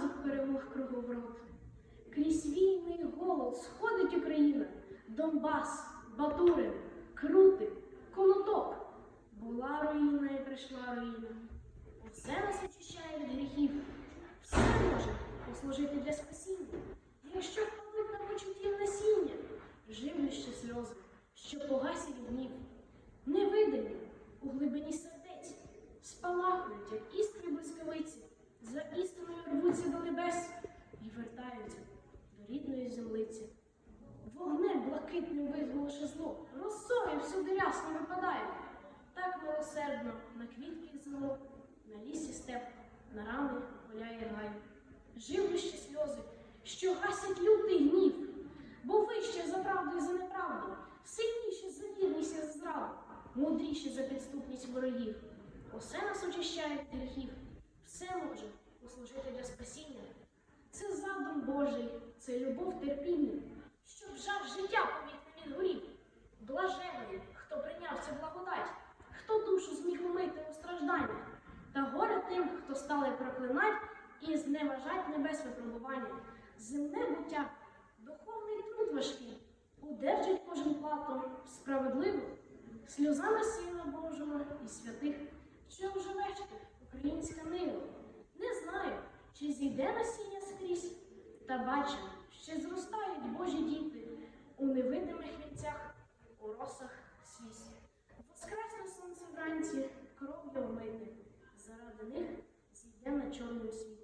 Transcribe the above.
показок перемог круговорот. Крізь війни й голод сходить Україна, Донбас, Батурин, Крути, Конотоп. Була руїна і прийшла руїна. Все нас очищає від гріхів, все може послужити для спасіння. Якщо впадуть на почуттів насіння, живлюще сльози, що погасять гнів, невидимі у глибині сердець, спалахнуть, як блискавиці, за істиною рвуться до небес і вертаються до рідної землиці. Вогнем блакитним визголоше зло, росою всюди рясно випадає. Так милосердно на квітки зело, на лісі степ, на рани гуляє гай. Живлющі сльози, що гасять лютий гнів, бо вище за правду і за неправду, сильніше за вірність і за зраду, мудріше за підступність ворогів. Усе нас очищає від гріхів, все може послужити для спасіння. Це задум Божий, це любов терпіння, щоб жар життя помітним від горів. Блажений, хто прийняв цю благодать, хто душу зміг умити у страждання, та горе тим, хто стали проклинать і зневажать небес випробування. Земне буття, духовний труд важкий, удержить кожен платом справедливо, сльозами Сина Божого і святих, чи зійде насіння скрізь, та бачив, ще зростають Божі діти у невидимих вітцях, у росах сліз. Воскресне сонце вранці, кров'ю вмити, заради них зійде на чорному світі.